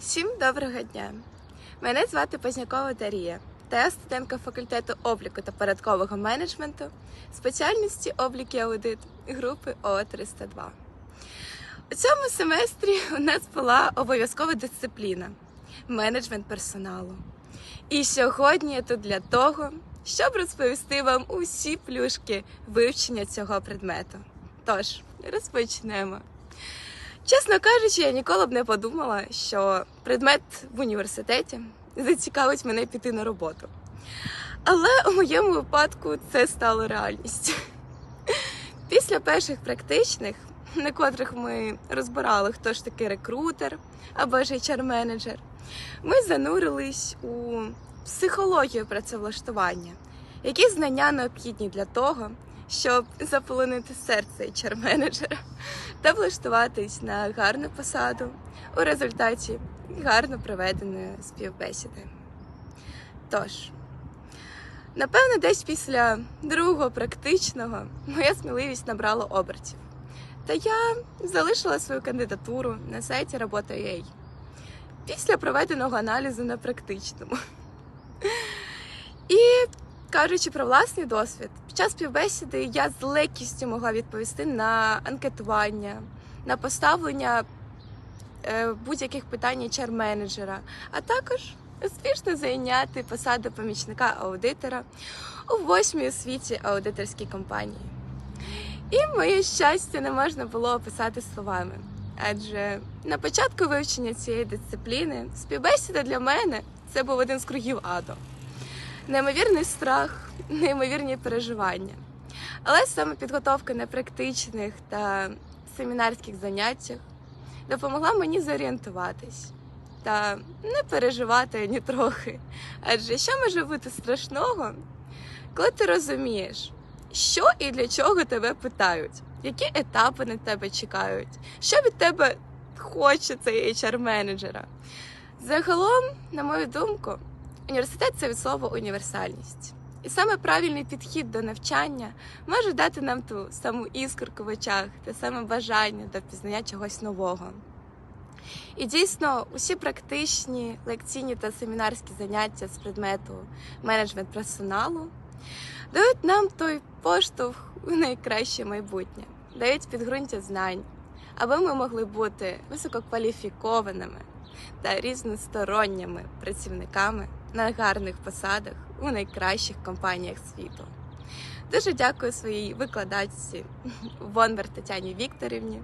Всім доброго дня! Мене звати Познякова Дарія, та я студентка факультету обліку та порядкового менеджменту спеціальності облік і аудит групи ОО-302. У цьому семестрі у нас була обов'язкова дисципліна менеджмент персоналу. І сьогодні я тут для того, щоб розповісти вам усі плюшки вивчення цього предмету. Тож, розпочнемо. Чесно кажучи, я ніколи б не подумала, що предмет в університеті зацікавить мене піти на роботу. Але у моєму випадку це стало реальністю. Після перших практичних, на котрих ми розбирали, хто ж такий рекрутер або ж HR-менеджер, ми занурились у психологію працевлаштування, які знання необхідні для того, щоб заполонити серце HR-менеджера та влаштуватись на гарну посаду у результаті гарно проведеної співбесіди. Тож, напевно, десь після другого практичного моя сміливість набрала обертів. Та я залишила свою кандидатуру на сайті Робота.ua після проведеного аналізу на практичному. Кажучи про власний досвід, під час співбесіди я з легкістю могла відповісти на анкетування, на поставлення е, будь-яких питань HR-менеджера, а також успішно зайняти посаду помічника аудитора у восьмій світі аудиторській компанії. І моє щастя не можна було описати словами. Адже на початку вивчення цієї дисципліни співбесіда для мене це був один з кругів аду. Неймовірний страх, неймовірні переживання. Але саме підготовка на практичних та семінарських заняттях допомогла мені зорієнтуватись та не переживати ні трохи. Адже що може бути страшного, коли ти розумієш, що і для чого тебе питають, які етапи на тебе чекають, що від тебе хоче цей HR-менеджера. Загалом, на мою думку, університет це від слова універсальність. І саме правильний підхід до навчання може дати нам ту саму іскорку в очах, те саме бажання до пізнання чогось нового. І дійсно, усі практичні лекційні та семінарські заняття з предмету менеджмент персоналу дають нам той поштовх у найкраще майбутнє, дають підґрунтя знань, аби ми могли бути висококваліфікованими та різносторонніми працівниками на гарних посадах у найкращих компаніях світу. Дуже дякую своїй викладачці Вонвер Тетяні Вікторівні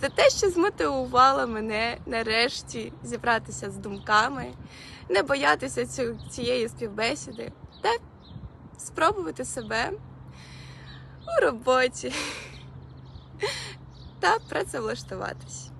за те, що змотивувала мене нарешті зібратися з думками, не боятися цієї співбесіди та спробувати себе у роботі та працевлаштуватись.